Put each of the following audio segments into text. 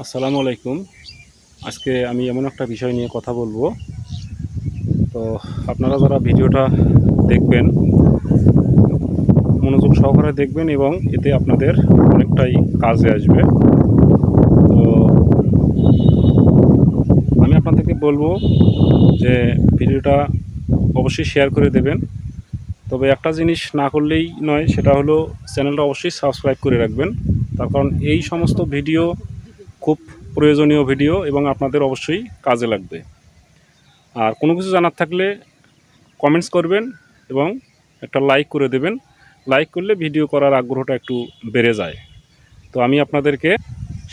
আসসালামু আলাইকুম। আজকে আমি এমন একটা বিষয় নিয়ে কথা বলব। তো আপনারা যারা ভিডিওটা দেখবেন, মনোযোগ সহকারে দেখবেন এবং এতে আপনাদের অনেকটাই কাজে আসবে। তো আমি আপনাদেরকে বলব যে ভিডিওটা অবশ্যই শেয়ার করে দেবেন। তবে একটা জিনিস না করলেই নয়, সেটা হলো চ্যানেলটা অবশ্যই সাবস্ক্রাইব করে রাখবেন। তার কারণ এই সমস্ত ভিডিও খুব প্রয়োজনীয় ভিডিও এবং আপনাদের অবশ্যই কাজে লাগবে। আর কোনো কিছু জানার থাকলে কমেন্টস করবেন এবং একটা লাইক করে দেবেন। লাইক করলে ভিডিও করার আগ্রহটা একটু বেড়ে যায়। তো আমি আপনাদেরকে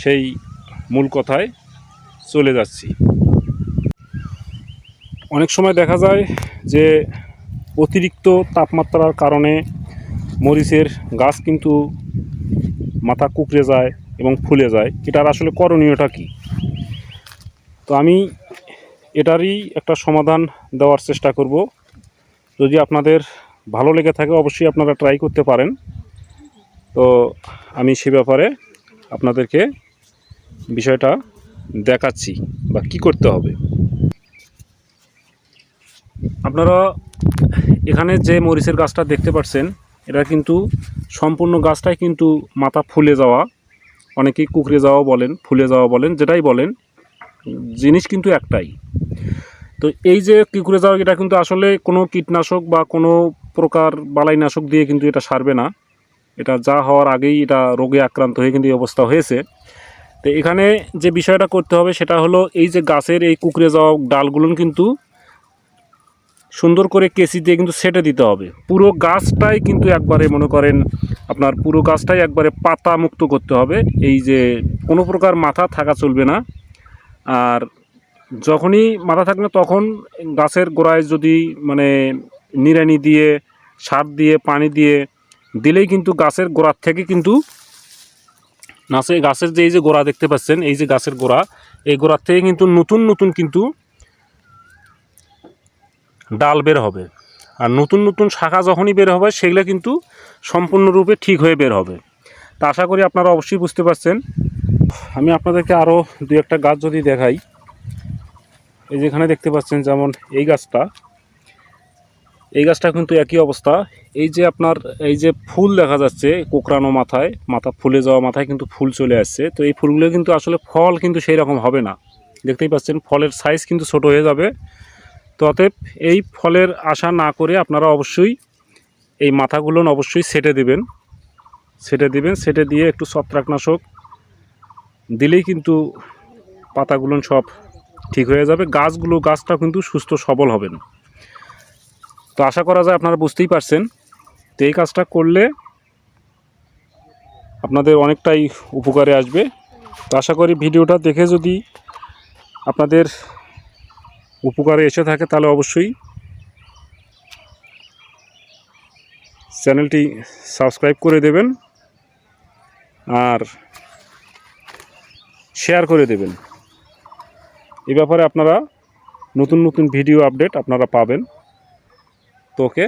সেই মূল কথায় চলে যাচ্ছি। অনেক সময় দেখা যায় যে অতিরিক্ত তাপমাত্রার কারণে মরিচের গাছ কিন্তু মাথা কুকড়ে যায় এবং ফুলে যায়, এটার আসলে করণীয়টা কি? তো আমি এটারই একটা সমাধান দেওয়ার চেষ্টা করব। যদি আপনাদের ভালো লেগে থাকে, অবশ্যই আপনারা ট্রাই করতে পারেন। তো আমি সে ব্যাপারে আপনাদেরকে বিষয়টা দেখাচ্ছি বা কি করতে হবে। আপনারা এখানে যে মরিচের গাছটা দেখতে পাচ্ছেন এটা কিন্তু সম্পূর্ণ গাছটাই কিন্তু মাথা ফুলে যাওয়া অনেকেই কুকড়ে যাওয়া বলেন, ফুলে যাওয়া বলেন, যেটাই বলেন, জিনিস কিন্তু একটাই। তো এই যে কুকড়ে যাওয়া, এটা কিন্তু আসলে কোনো কীটনাশক বা কোনো প্রকার বালাইনাশক দিয়ে কিন্তু এটা সারবে না। এটা যা হওয়ার আগেই এটা রোগে আক্রান্ত হয়ে কিন্তু এই অবস্থা হয়েছে। তো এখানে যে বিষয়টা করতে হবে, সেটা হলো এই যে গাছের এই কুকড়ে যাওয়া ডালগুলো কিন্তু সুন্দর করে কেসি দিয়ে কিন্তু সেটে দিতে হবে। পুরো গাছটাই কিন্তু একবারে মনে করেন আপনার পুরো গাছটাই একবারে পাতা মুক্ত করতে হবে। এই যে কোনো প্রকার মাথা থাকা চলবে না। আর যখনই মাথা থাকবে তখন গাছের গোড়ায় যদি মানে নিড়ানি দিয়ে, সার দিয়ে, পানি দিয়ে দিলেই কিন্তু গাছের গোড়ার থেকে কিন্তু নাচে গাছের যে এই যে গোড়া দেখতে পাচ্ছেন, এই যে গাছের গোড়া, এই গোড়ার থেকে কিন্তু নতুন নতুন কিন্তু ডাল বের হবে। আর নতুন নতুন শাখা যখনই বের হবে, সেগুলো কিন্তু সম্পূর্ণরূপে ঠিক হয়ে বের হবে। তা আশা করি আপনারা অবশ্যই বুঝতে পারছেন। আমি আপনাদেরকে আরও দু একটা গাছ যদি দেখাই, এই যেখানে দেখতে পাচ্ছেন যেমন এই গাছটা। এই গাছটা কিন্তু একই অবস্থা। এই যে আপনার, এই যে ফুল দেখা যাচ্ছে কোকড়ানো মাথায়, মাথা ফুলে যাওয়া মাথায় কিন্তু ফুল চলে আসছে। তো এই ফুলগুলো কিন্তু আসলে ফল কিন্তু সেই রকম হবে না। দেখতেই পাচ্ছেন, ফলের সাইজ কিন্তু ছোট হয়ে যাবে। তো অতএব এই ফলের আশা না করে আপনারা অবশ্যই এই মাথাগুলো অবশ্যই সেটে দিবেন। সেটে দিবেন, সেটে দিয়ে একটু ছত্রাকনাশক দিলেই কিন্তু পাতাগুলো সব ঠিক হয়ে যাবে। গাছগুলো গাছটা কিন্তু সুস্থ সবল হবেন। তো আশা করা যায় আপনারা বুঝতেই পারছেন। তো এই কাজটা করলে আপনাদের অনেকটাই উপকারে আসবে। তো আশা করি ভিডিওটা দেখে যদি আপনাদের উপকারে এসে থাকে, তাহলে অবশ্যই চ্যানেলটি সাবস্ক্রাইব করে দেবেন আর শেয়ার করে দেবেন। এ ব্যাপারে আপনারা নতুন নতুন ভিডিও আপডেট আপনারা পাবেন। তো ওকে